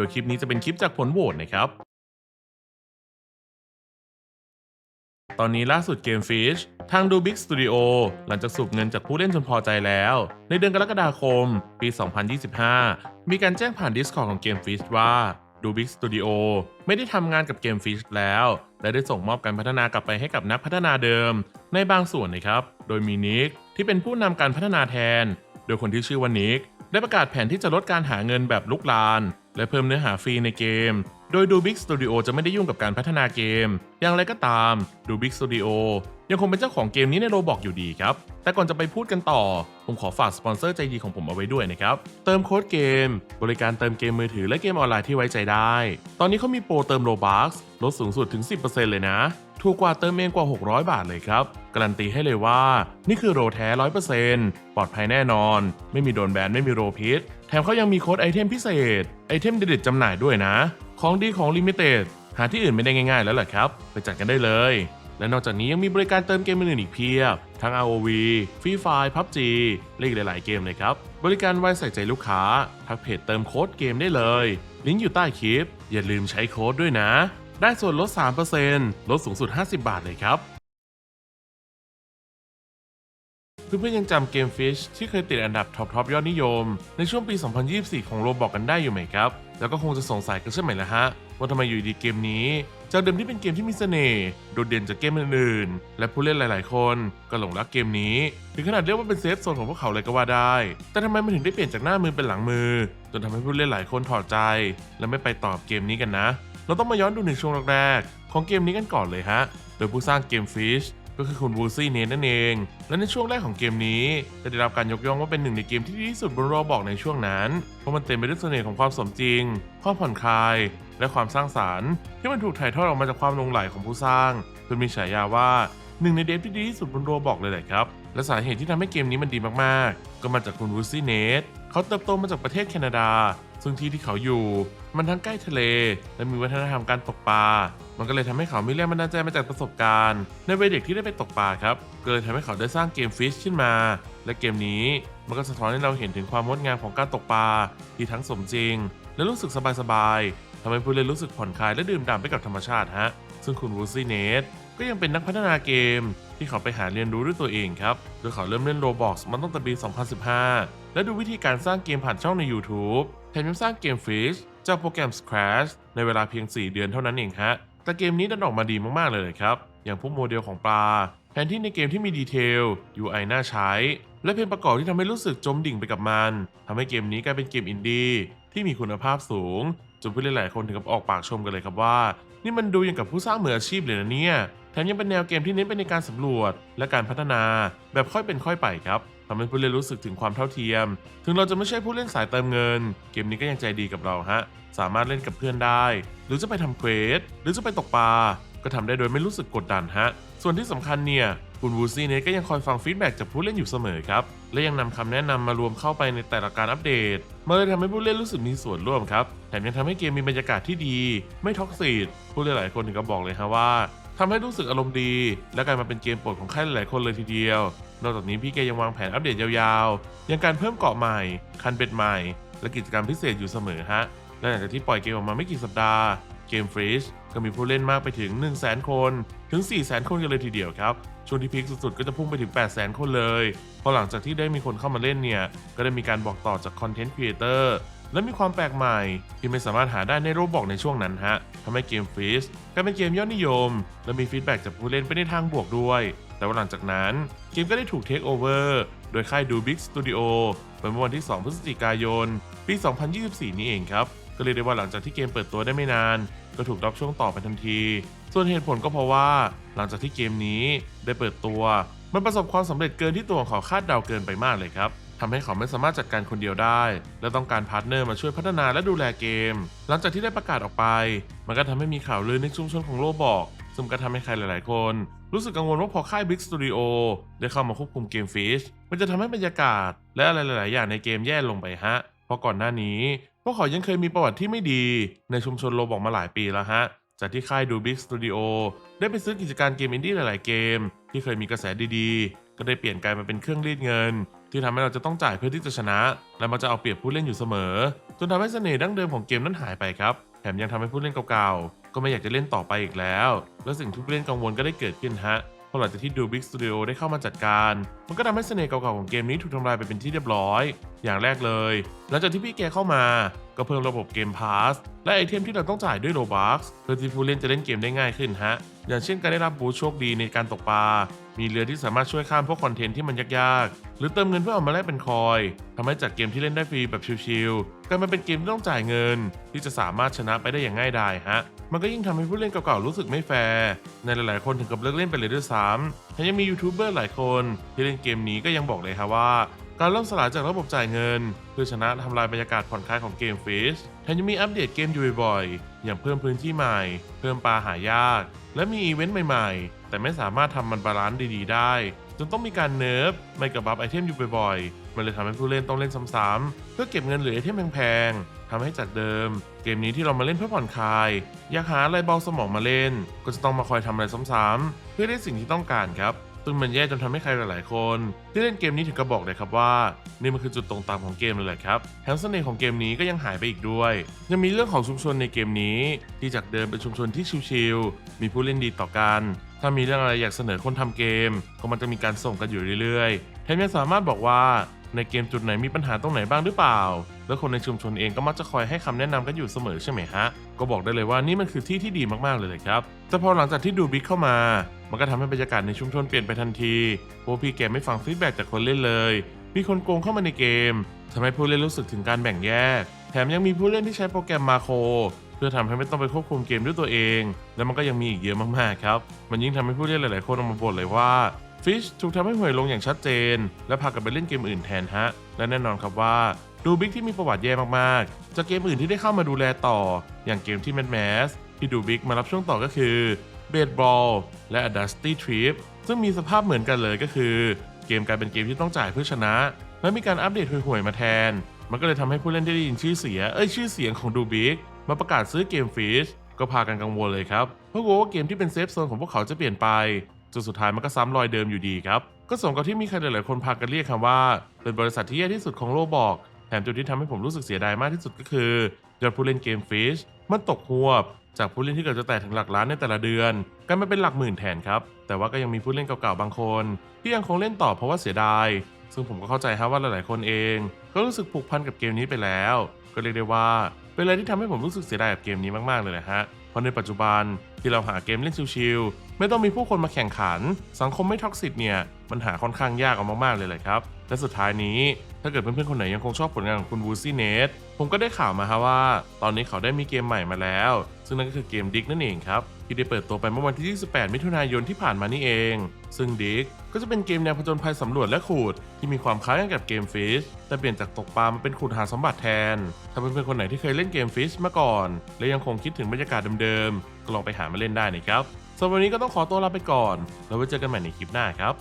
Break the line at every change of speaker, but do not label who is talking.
ดยคลิปนี้จะเป็นคลิปจากผลโหวตนะครับ ตอนนี้ล่าสุดเกม Fish ทางดู Big Studio หลังจากสูบเงินจากผู้เล่นจนพอใจแล้ว ในเดือนกรกฎาคม ปี 2025 มีการแจ้งผ่าน Discord ของเกม Fish ว่าดู Big Studio ไม่ได้ทำงานกับเกม Fish แล้ว และได้ส่งมอบการพัฒนากลับไปให้กับนักพัฒนาเดิม ในบางส่วนนะครับ โดยมีนิกที่เป็นผู้นำการพัฒนาแทน โดยคนที่ชื่อว่านิกได้ประกาศแผนที่จะลดการหาเงินแบบลุกลาน และเพิ่มเนื้อหาฟรีในเกม โดยดู Big Studio จะไม่ได้ยุ่งกับการพัฒนาเกม อย่างไรก็ตามดู Big Studio ยังคงเป็นเจ้าของเกมนี้ในโรบอกอยู่ดีครับ แต่ก่อนจะไปพูดกันต่อ ผมขอฝากสปอนเซอร์ใจดีของผมเอาไว้ด้วยนะครับ เติมโค้ดเกม บริการเติมเกมมือถือและเกมออนไลน์ที่ไว้ใจได้ ตอนนี้เขามีโปรเติมโลบัคลดสูงสุดถึง 10%เลยนะ ถูกกว่าเติมเองกว่า 600 บาทเลยครับ การันตีให้เลยว่า นี่คือโรแท้ 100%ปลอดภัยแน่นอน ไม่มีโดนแบนไม่มีโรพิษ แถมเขายังมีโค้ดไอเทมพิเศษ ไอเทมเด็ดๆจำหน่ายด้วยนะ ของดีของลิมิเต็ดหาที่อื่นไม่ได้ง่ายๆแล้วแหละครับ ไปจัดกันได้เลย และนอกจากนี้ยังมีบริการเติมเกมอื่นอีกเพียบ ทั้ง ROV Free Fire PUBG และอีกหลาย ๆ เกมเลยครับ บริการไว้ใส่ใจลูกค้า ทักเพจเติมโค้ดเกมได้เลย ลิงก์อยู่ใต้คลิป อย่าลืมใช้โค้ดด้วยนะ ได้ส่วนลด 3%ลดสูงสุด 50 บาทเลยครับ เพื่อนๆยังจำเกม Fish ที่เคยติดอันดับท็อปทอปยอดนิยม ในช่วงปี 2024 ของโรบอกกันได้อยู่ไหมครับ แล้วก็คงจะสงสัยกันใช่ไหมล่ะฮะ ว่าทำไมอยู่ดีเกมนี้ จากเดิมที่เป็นเกมที่มีเสน่ห์โดดเด่นจากเกมอื่นๆ และผู้เล่นหลายๆ คนก็หลงรักเกมนี้ ถึงขนาดเรียกว่าเป็นเซฟโซนของพวกเขาเลยก็ว่าได้ แต่ทำไมมันถึงได้เปลี่ยนจากหน้ามือเป็นหลังมือ จนทำให้ผู้เล่นหลายคนถอดใจ และไม่ไปต่อเกมนี้กันนะ เราต้องมาย้อนดูในช่วงแรกๆของเกมนี้กันก่อนเลยฮะ โดยผู้สร้างเกม Fish ก็คือคุณวูซี่เนนั่นเอง และในช่วงแรกของเกมนี้จะได้รับการยกย่องว่าเป็นหนึ่งในเกมที่ดีที่สุดบนโรบอกในช่วงนั้น เพราะมันเต็มไปด้วยเสน่ห์ของความสมจริง ความผ่อนคลาย และความสร้างสารรค์ที่มันถูกถ่ายทอดออกมาจากความลงไหลของผู้สร้างจนมีฉายาว่าหนึ่งในเดฟที่ดีที่สุดบนโรบอกเลยแหละครับ และสาเหตุที่ทำให้เกมนี้มันดีมากๆ ก็มาจากคุณวูซี่เนทเขาเติบโตมาจากประเทศแคนาดา ซึ่งที่ที่เขาอยู่มันทั้งใกล้ทะเล และมีวัฒนธรรมการตกปลา มันก็เลยทำให้เขามีแรงบันดาลใจมาจากประสบการณ์ ในวัยเด็กที่ได้ไปตกปลาครับ ก็เลยทำให้เขาได้สร้างเกมฟิชขึ้นมา และเกมนี้มันก็สะท้อนให้เราเห็นถึงความงดงามของการตกปลาที่ทั้งสมจริง และรู้สึกสบายๆทำให้ผู้เล่นรู้สึกผ่อนคลายและดื่มด่ำไปกับธรรมชาติฮะ ซึ่งคุณวูซี่เนทก็ยังเป็นนักพัฒนาเกมที่เขาไปหาเรียนรู้ด้วยตัวเองครับ โดยเขาเริ่มเล่น Roblox มาตั้งแต่ปี 2015 และดูวิธีการสร้างเกมผ่านช่องใน YouTube แถมยังสร้างเกม Fish จากโปรแกรม Scratch ในเวลาเพียง 4 เดือนเท่านั้นเองฮะ แต่เกมนี้ดันออกมาดีมากๆเลยครับ อย่างพวกโมเดลของปลา แผนที่ในเกมที่มีดีเทล UI น่าใช้ และเพลงประกอบที่ทำให้รู้สึกจมดิ่งไปกับมันทำให้เกมนี้กลายเป็นเกมอินดี้ที่มีคุณภาพสูงจนผู้เล่นหลายคนถึงกับออกปากชมกันเลยครับว่า นี่มันดูอย่างกับผู้สร้างมืออาชีพเลยนะเนี่ย แถมยังเป็นแนวเกมที่เน้นไปในการสำรวจ และการพัฒนาแบบค่อยเป็นค่อยไปครับทำให้ผู้เล่นรู้สึกถึงความเท่าเทียม ถึงเราจะไม่ใช่ผู้เล่นสายเติมเงิน เกมนี้ก็ยังใจดีกับเราฮะ สามารถเล่นกับเพื่อนได้ หรือจะไปทำเควส หรือจะไปตกปลา ก็ทำได้โดยไม่รู้สึกกดดันฮะ ส่วนที่สำคัญเนี่ย คุณวูซี่เนทก็ยังคอยฟังฟีดแบ็กจากผู้เล่นอยู่เสมอครับ และยังนำคำแนะนำมารวมเข้าไปในแต่ละการอัปเดตมันเลยทำให้ผู้เล่นรู้สึกมีส่วนร่วมครับ แถมยังทำให้เกมมีบรรยากาศที่ดี ไม่ท็อกซิตผู้เล่นหลายคนถึงกับบอกเลยฮะว่า ทำให้รู้สึกอารมณ์ดี และกลายมาเป็นเกมโปรดของใครหลายคนเลยทีเดียว นอกจากนี้พี่แกยังวางแผนอัปเดตยาวๆย่างการเพิ่มเกาะใหม่ คันเป็ดใหม่ และกิจกรรมพิเศษอยู่เสมอฮะ และหลังจากที่ปล่อยเกมออกมาไม่กี่สัปดาห์ เกมฟรีชก็มีผู้เล่นมากไปถึง 1 0 0 0 0 0 คน ถึง 4 0 0 0 0 0 คนกันเลยทีเดียวครับ ช่วงที่พีคสุดๆ ก็จะพุ่งไปถึง 8 0 0 0 0 0 คนเลย พอหลังจากที่ได้มีคนเข้ามาเล่นเนี่ย ก็ได้มีการบอกต่อจากคอนเทนต์ครีเอเตอร์ และมีความแปลกใหม่ ที่ไม่สามารถหาได้ในโรบอกในช่วงนั้นฮะทำให้เกมฟรีชกลายเป็นเกมยอดนิยม และมีฟีดแบ็กจากผู้เล่นไปในทางบวกด้วย แต่ว่าหลังจากนั้นเกมก็ได้ถูกเทคโอเวอร์โดยค่ายดูบิ๊กสตูดิโอเมื่อวันที่ 2 พฤศจิกายน ปี 2024 นี้เองครับ ก็เรียกได้ว่าหลังจากที่เกมเปิดตัวได้ไม่นาน ก็ถูกรับช่วงต่อไปทันที ส่วนเหตุผลก็เพราะว่า หลังจากที่เกมนี้ได้เปิดตัว มันประสบความสำเร็จเกินที่ตัวของเขาคาดเดาเกินไปมากเลยครับ ทำให้เขาไม่สามารถจัดการคนเดียวได้ และต้องการพาร์ทเนอร์มาช่วยพัฒนาและดูแลเกม หลังจากที่ได้ประกาศออกไป มันก็ทำให้มีข่าวลือในชุมชนของโลบอกซึ่งก็ทำให้ใครหลาย ๆ คน รู้สึกกังวลว่าพอค่าย Big Studio ได้เข้ามาควบคุมเกม Fish มันจะทำให้บรรยากาศ และอะไรหลาย ๆ อย่างในเกมแย่ลงไปฮะ เพราะก่อนหน้านี้พวกเขายังเคยมีประวัติที่ไม่ดี ในชุมชนโลบอกมาหลายปีแล้วฮะ จากที่ค่ายดู Big Studio ได้ไปซื้อกิจการเกมอินดี้หลาย ๆ เกม ที่เคยมีกระแสดี ๆ ก็ได้เปลี่ยนกลายมาเป็นเครื่องรีดเงิน ที่ทำให้เราจะต้องจ่ายเพื่อที่จะชนะ และมันจะเอาเปรียบผู้เล่นอยู่เสมอ จนทำให้เสน่ห์ดั้งเดิมของเกมนั้นหายไปครับ แถมยังทำให้ผู้เล่นเก่าๆ ก็ไม่อยากจะเล่นต่อไปอีกแล้ว และสิ่งที่ผู้เล่นกังวลก็ได้เกิดขึ้นฮะพอหลังจากที่ดู Big Studio ได้เข้ามาจัดการ มันก็ทำให้เสน่ห์เก่าๆของเกมนี้ถูกทำลายไปเป็นที่เรียบร้อย อย่างแรกเลย หลังจากที่พี่แกเข้ามา ก็เพิ่มระบบเกมพาสและไอเทมที่เราต้องจ่ายด้วยโลบัคเพื่อที่ผู้เล่นจะเล่นเกมได้ง่ายขึ้นฮะ อย่างเช่นการได้รับบูสต์โชคดีในการตกปลา มีเรือที่สามารถช่วยข้ามพวกคอนเทนต์ที่มันยากๆ หรือเติมเงินเพื่อเอามาแลกเป็นคอยทำให้จากเกมที่เล่นได้ฟรีแบบชิลๆกลายมาเป็นเกมที่ต้องจ่ายเงิน ที่จะสามารถชนะไปได้อย่างง่ายดายฮะ มันก็ยิ่งทำให้ผู้เล่นเก่าๆรู้สึกไม่แฟร์ ในหลายๆคนถึงกับเลิกเล่นไปเลยด้วยซ้ำแถมยังมียูทูบเบอร์หลายคนที่เล่นเกมนี้ก็ยังบอกเลยครับว่า การล่มสลายจากระบบจ่ายเงิน เพื่อชนะทำลายบรรยากาศผ่อนคลายของเกมฟิชแถมยังมีอัปเดตเกมอยู่บ่อยๆ อย่างเพิ่มพื้นที่ใหม่ เพิ่มปลาหายาก และมีอีเวนต์ใหม่ๆ แต่ไม่สามารถทำมันบาลานซ์ดีๆ ได้ จนต้องมีการเนิร์ฟไม่กับบัฟไอเทมอยู่บ่อยๆ มันเลยทำให้ผู้เล่นต้องเล่นซ้ำๆเพื่อเก็บเงินหรือไอเทมแพงๆทำให้จากเดิม เกมนี้ที่เรามาเล่นเพื่อผ่อนคลาย อยากหาอะไรเบาสมองมาเล่น ก็จะต้องมาคอยทำอะไรซ้ำๆเพื่อได้สิ่งที่ต้องการครับ ซึ่งมันแย่จนทำให้ใครหลาย ๆ คน ที่เล่นเกมนี้ถึงกับบอกเลยครับว่า นี่มันคือจุดตรงตามของเกมเลยแหละครับแถมเสน่ห์ของเกมนี้ก็ยังหายไปอีกด้วย ยังมีเรื่องของชุมชนในเกมนี้ ที่จากเดิมเป็นชุมชนที่ชิล ๆ มีผู้เล่นดีต่อกัน ถ้ามีเรื่องอะไรอยากเสนอคนทำเกม ก็มันจะมีการส่งกันอยู่เรื่อยๆแถมยังสามารถบอกว่า ในเกมจุดไหนมีปัญหาตรงไหนบ้างหรือเปล่า แล้วคนในชุมชนเองก็มักจะคอยให้คำแนะนำกันอยู่เสมอใช่ไหมฮะ ก็บอกได้เลยว่านี่มันคือที่ที่ดีมากๆเลยครับ แต่พอหลังจากที่ดูบิ๊กเข้ามา มันก็ทำให้บรรยากาศในชุมชนเปลี่ยนไปทันทีเพราะพี่แกไม่ฟังฟีดแบ็กจากคนเล่นเลย มีคนโกงเข้ามาในเกมทำให้ผู้เล่นรู้สึกถึงการแบ่งแยก แถมยังมีผู้เล่นที่ใช้โปรแกรมมาโครเพื่อทำให้ไม่ต้องไปควบคุมเกมด้วยตัวเอง แล้วมันก็ยังมีอีกเยอะมากๆครับ มันยิ่งทำให้ผู้เล่นหลาย ๆ คนออกมาบ่นเลยว่า ฟิชถูกทำให้ห่วยลงอย่างชัดเจน และพากันไปเล่นเกมอื่นแทนฮะ และแน่นอนครับว่าดูบิ๊กที่มีประวัติแย่มากๆ จากเกมอื่นที่ได้เข้ามาดูแลต่อ อย่างเกมที่แม d แมสที่ดูบิ๊กมารับช่วงต่อก็คือเบสบอลและ A Dusty Trip ซึ่งมีสภาพเหมือนกันเลยก็คือ เกมกลายเป็นเกมที่ต้องจ่ายเพื่อชนะ และมีการอัปเดตห่วยๆมาแทน มันก็เลยทำให้ผู้เล่นได้ยินชื่อเสียงเอ้ยชื่อเสียงของดูบิ๊กมาประกาศซื้อเกมฟิชก็พากันกังวลเลยครับ เพราะกลัวว่าเกมที่เป็นเซฟโซนของพวกเขาจะเปลี่ยนไป จนสุดท้ายมันก็ซ้ำรอยเดิมอยู่ดีครับ ก็สมกับที่มีใครหลายๆคนพากันเรียกคำว่า เป็นบริษัทที่แย่ที่สุดของโลกบอก แถมจุดที่ทำให้ผมรู้สึกเสียดายมากที่สุดก็คือยอดผู้เล่นเกมฟิชมันตกหวบจากผู้เล่นที่เกิดจะแตะถึงหลักล้านในแต่ละเดือนกลายมาเป็นหลักหมื่นแทนครับ แต่ว่าก็ยังมีผู้เล่นเก่าๆบางคน ที่ยังคงเล่นต่อเพราะว่าเสียดาย ซึ่งผมก็เข้าใจครับว่าหลายๆคนเอง ก็รู้สึกผูกพันกับเกมนี้ไปแล้ว ก็เรียกได้ว่าเป็นอะไรที่ทำให้ผมรู้สึกเสียดายกับเกมนี้มากๆเลยนะฮะเพราะในปัจจุบันที่เราหาเกมเล่นชิล ไม่ต้องมีผู้คนมาแข่งขัน สังคมไม่ท็อกซิกเนี่ยมันหาค่อนข้างยากเอามากๆเลยแหละครับ และสุดท้ายนี้ถ้าเกิดเพื่อนๆคนไหนยังคงชอบผลงานของคุณวูซี่เนทผมก็ได้ข่าวมาฮะว่า ตอนนี้เขาได้มีเกมใหม่มาแล้ว ซึ่งนั่นก็คือเกมดิกนั่นเองครับ ที่ได้เปิดตัวไปเมื่อวันที่ 28 มิถุนายนที่ผ่านมานี่เอง ซึ่งดิกก็จะเป็นเกมแนวผจญภัยสำรวจและขูด ที่มีความคล้ายกันกับเกมฟิชแต่เปลี่ยนจากตกปลามาเป็นขุดหาสมบัติแทน ถ้าเพื่อนๆคนไหนที่เคยเล่นเกมฟิชมาก่อน และยังคงคิดถึงบรรยากาศเดิมๆก็ลองไปหามาเล่นได้นะครับ สำหรับวันนี้ก็ต้องขอตัวลาไปก่อน แล้วไว้เจอกันใหม่ในคลิปหน้าครับ